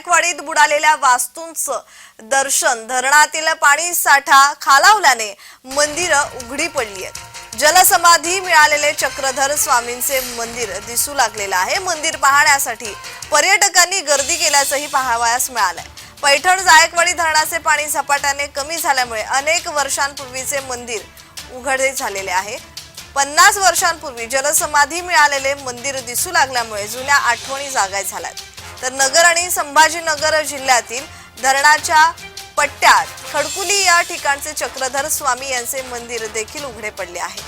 जायकवाडीत बुडालेल्या वास्तूंचं दर्शन धरणातील पाणी साठा खालावल्याने मंदिरं उघडी पडली आहेत. जलसमाधी मिळालेले चक्रधर स्वामींचे मंदिर दिसू लागलेलं आहे. मंदिर पाहण्यासाठी पर्यटकांनी गर्दी केल्याचंही पाहावयास मिळालंय. पैठण जायकवाडी धरणाचे पाणी झपाट्याने कमी झाल्यामुळे अनेक वर्षांपूर्वीचे मंदिर उघडे झालेले आहे. पन्नास वर्षांपूर्वी जलसमाधी मिळालेले मंदिर दिसू लागल्यामुळे जुन्या आठवणी जागा झाल्यात. तर नगर आणि संभाजीनगर जिल्ह्यातील धरणाच्या पट्ट्यात खडकुली या ठिकाणचे चक्रधर स्वामी यांचे मंदिर देखील उघडे पडले आहे.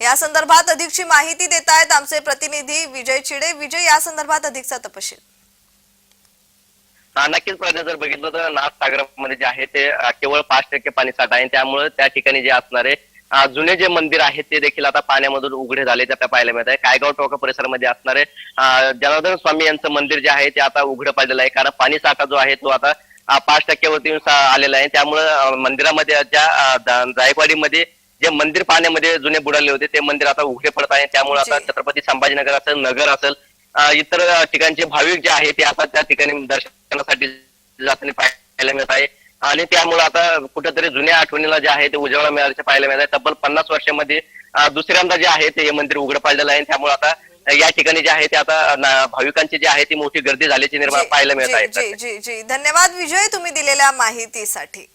या संदर्भात अधिकची माहिती देत आहेत आमचे प्रतिनिधी विजय चिडे. विजय या संदर्भात अधिकचा तपशील. हा, नक्कीच. प्रयत्न जर बघितलं तर नाथ सागरामध्ये जे आहे ते केवळ पाच टक्के पाणी साठा आहे. त्यामुळे त्या ठिकाणी जे असणारे जुने जे मंदिर आहेत ते देखील आता पाण्यामधून उघडे झाले ते आपल्याला पाहायला मिळत आहे कायगाव टोका परिसरामध्ये असणारे जनार्दन स्वामी यांचं मंदिर जे आहे ते आता उघडं पडलेलं आहे. कारण पाणी साठा जो आहे तो आता पाच टक्क्यावरती येऊन आलेला आहे. त्यामुळे मंदिरामध्ये ज्या जायकवाडीमध्ये जे मंदिर पाण्यामध्ये जुने बुडाले होते ते मंदिर आता उघडे पडत आहे. त्यामुळे आता. छत्रपती संभाजीनगर असेल नगर असेल इतर ठिकाणचे भाविक जे आहे ते आता त्या ठिकाणी दर्शनासाठी जाताना पाहायला मिळत आहे. आणि त्यामुळे आता कुठेतरी जुन्या आठवणीला जे आहे ते उजवळा मिळाल्याचे पाहायला मिळत आहे तब्बल पन्नास वर्षामध्ये दुसऱ्यांदा जे आहे ते हे मंदिर उघडं पाडलेलं आहे. त्यामुळे आता या ठिकाणी जे आहे ते आता भाविकांची जी आहे ती मोठी गर्दी झाल्याची निर्माण पाहायला मिळत आहे. जी जी जी. धन्यवाद विजय तुम्ही दिलेल्या माहितीसाठी.